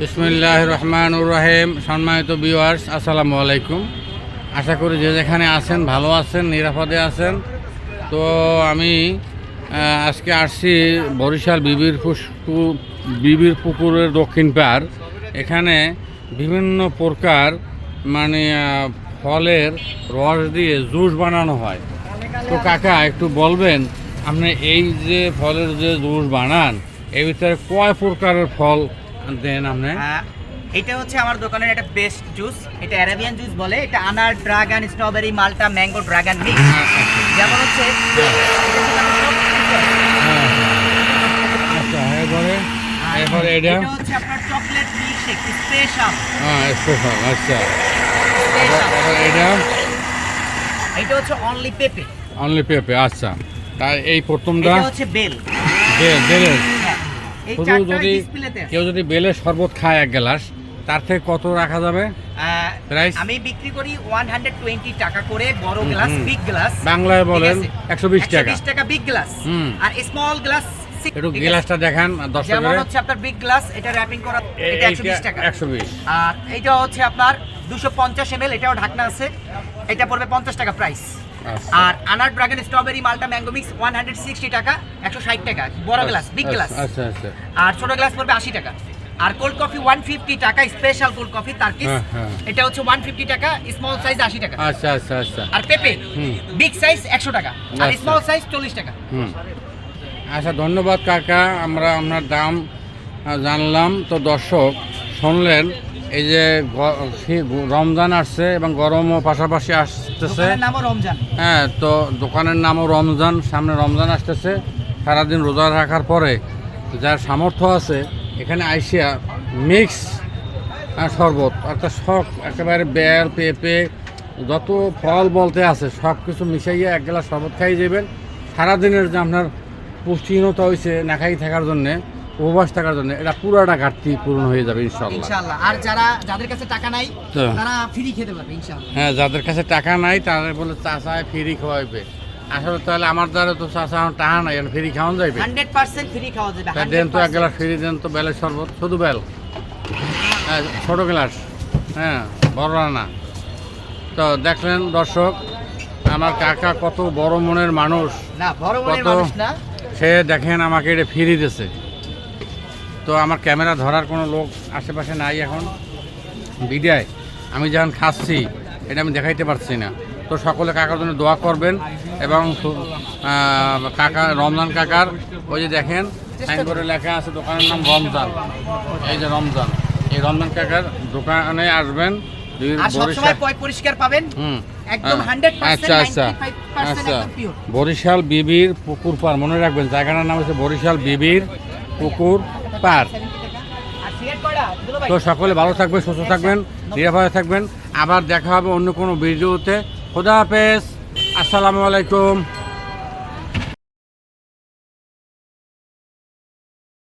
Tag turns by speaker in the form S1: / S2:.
S1: বিসমিল্লাহ রহমানুর রহিম সম্মানিত ভিউয়ার্স আসসালামু আলাইকুম আশা করি যে যেখানে আছেন, ভালো আছেন, নিরাপদে আছেন। তো আমি আজকে আসছি বরিশাল বিবির বিবির পুকুরের দক্ষিণ পার এখানে বিভিন্ন প্রকার মানে ফলের রস দিয়ে জুস বানানো হয়। তো কাকা, একটু বলবেন, আপনি এই যে ফলের যে জুস বানান, এর ভিতরে কয় প্রকারের ফল দেন আপনি
S2: এটা হচ্ছে আমার দোকানের একটা বেস্ট জুস এটা অ্যারাবিয়ান জুস বলে। এটা আনার ড্রাগন স্ট্রবেরি মাল্টা ম্যাঙ্গো ড্রাগন মিক্স যেমন হচ্ছে
S1: আচ্ছা এরপরে এরপরে এটা
S2: এটা হচ্ছে আপনার চকলেট স্পেশাল
S1: হ্যাঁ স্পেশাল আচ্ছা। এটা
S2: এটা হচ্ছে অনলি পেপে
S1: অনলি পেপে আচ্ছা। এই প্রথমটা
S2: এটা হচ্ছে বেল
S1: বেল বেলের শুধু যদি কেউ যদি বেলের শরবত খায় এক গ্লাস তার থেকে কত রাখা যাবে?
S2: আমি বিক্রি করি 120 টাকা করে বড় গ্লাস বিগ গ্লাস
S1: বাংলায় বলেন একশো বিশ টাকা।
S2: টাকা বিগ গ্লাস আর স্মল গ্লাস
S1: একটু গ্লাসটা দেখান
S2: যেমন
S1: দর্শকের
S2: হচ্ছে আপনার বিগ গ্লাস এটা র্যাপিং করা এটা 120 টাকা।
S1: একশো বিশ।
S2: আর এটা হচ্ছে আপনার 250 এমএল এটাও ঢাকনা আছে। এটা পড়বে 50 টাকা প্রাইস আর আনার ড্রাগন স্ট্রবেরি মালটা ম্যাঙ্গো মিক্স 160 টাকা 160 টাকা বড় গ্লাস বিগ গ্লাস
S1: আচ্ছা আচ্ছা।
S2: আর ছোট গ্লাস পড়বে 80 টাকা। আর কোল্ড কফি 150 টাকা স্পেশাল কোল্ড কফি তারকিস
S1: হ্যাঁ, হ্যাঁ।
S2: এটা হচ্ছে 150 টাকা স্মল সাইজ 80 টাকা।
S1: আচ্ছা আচ্ছা আচ্ছা।
S2: আর পেপে বিগ সাইজ 100 টাকা। আর
S1: আচ্ছা।
S2: স্মল সাইজ 40 টাকা।
S1: হুম। আচ্ছা ধন্যবাদ কাকা। আমরা আপনার দাম জানলাম। তো দর্শক শুনলেন এই যে রমজান আসছে এবং গরমও পাশাপাশি আসতেছে। হ্যাঁ তো দোকানের নামও রমজান সামনে রমজান আসতেছে। সারাদিন রোজা রাখার পরে যার সামর্থ্য আছে এখানে আইসিয়া মিক্স শরবত। অর্থাৎ সব একেবারে বেল পেঁপে যত ফল বলতে আছে সব কিছু মিশাইয়া এক গ্লাস শরবত খাই যাবেন। সারাদিনের যে আপনার পুষ্টিহীনতা হয়েছে না খাই থাকার জন্যে। উপবাস থাকার জন্য এটা পুরাটা ঘাটতি পূরণ হয়ে যাবে ইনশাল্লাহ
S2: আর যারা যাদের কাছে টাকা নাই। তারা ফ্রি খেতে পারবে ইনশাআল্লাহ।
S1: হ্যাঁ যাদের কাছে টাকা নাই তাদের বলে চাষায় ফ্রি খাওয়াইবে। আসলে তাহলে আমার দ্বারা তো চাষা আমার টাকা নাই ফ্রি খাওয়ান যাইবে?
S2: 100% ফ্রি খাওয়া যাবে
S1: দেন তো এক গ্লাস ফ্রি দেন তো বেলের শরবত শুধু বেল। হ্যাঁ ছোটো গ্লাস। হ্যাঁ বড় না তো দেখলেন দর্শক আমার কাকা কত বড় মনের মানুষ।
S2: না বড় মনের
S1: কত-
S2: মানুষ না।
S1: সে দেখেন আমাকে এটা ফিরি দিছে তো আমার ক্যামেরা ধরার কোনো লোক আশেপাশে নাই এখন। বিদায় আমি যখন খাচ্ছি এটা আমি দেখাইতে পারছি না। তো সকলে কাকার জন্য দোয়া করবেন এবং কাকা রমজান কাকার ওই যে দেখেন সাইনবোর্ডে লেখা আছে দোকানের নাম রমজান। এই যে রমজান। এই রমজান কাকার দোকানে আসবেন দুই-
S2: আর সব
S1: বরিশাল-
S2: সময় পয় পরিষ্কার পাবেন?
S1: হুম।
S2: একদম
S1: আহ,
S2: 100%
S1: আচ্ছা আচ্ছা আচ্ছা। বরিশাল বিবির পুকুর পার মনে রাখবেন জায়গাটার নাম হচ্ছে বরিশাল বিবির পুকুর পার। তো সকলে ভালো থাকবেন, সুস্থ থাকবেন, নিরাপদে থাকবেন। আবার দেখা হবে অন্য কোনো ভিডিওতে। খোদা হাফেজ। আসসালামু আলাইকুম।